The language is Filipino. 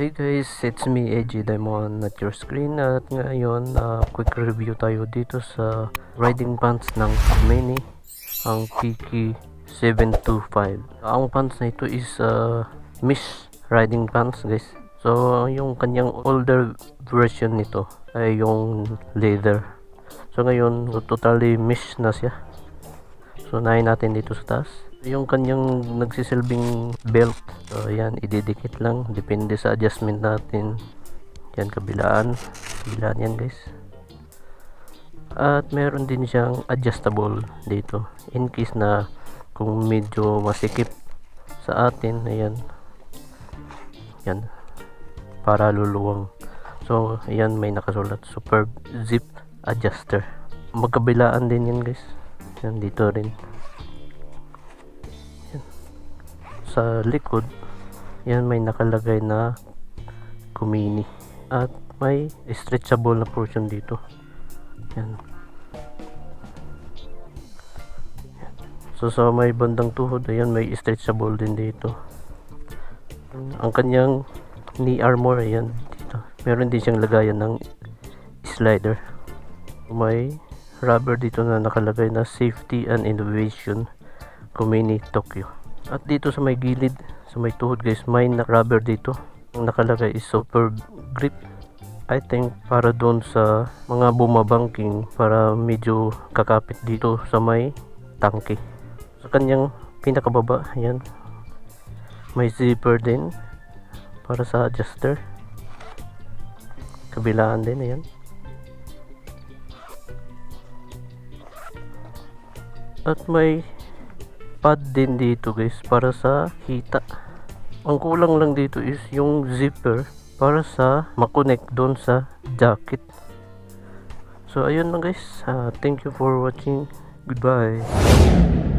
Hey guys, it's me AJ Diamond at your screen. At ngayon uh, quick review tayo dito sa riding pants ng Mini ang Kiki 725 ang pants na ito is uh, mesh riding pants guys. So yung kanyang older version nito ay yung leather. So ngayon totally mesh na siya. So nahin natin dito sa taas. Yung kanyang nagsisilbing belt so yan ididikit lang. Depende sa adjustment natin. Yan kabilaan. Kabilaan yan guys. At meron din siyang adjustable dito. In case na kung medyo masikip sa atin ayan. Yan. Para luluwang. So ayan may nakasulat. Super zip adjuster. Magkabilaan din yan guys. Yan dito rin sa likod yan may nakalagay na kumini. At may stretchable na portion dito. Yan. So sa may bandang tuhod ayan may stretchable din dito. Ang kanyang knee armor ayan dito. Meron din siyang lagayan ng slider. May rubber dito na nakalagay na safety and innovation Kumini Tokyo at dito sa may gilid, sa may tuhod guys, may na rubber dito. Ang nakalagay is super grip. I think para doon sa mga bumabangking para medyo kakapit dito sa may tangke. Sa kanyang pinakababa, yan. May zipper din para sa adjuster. Kabilaan din, ayan. At may pad din dito guys para sa hita. Ang kulang lang dito is yung zipper para sa makonect doon sa jacket. So ayun lang guys. Uh, thank you for watching. Goodbye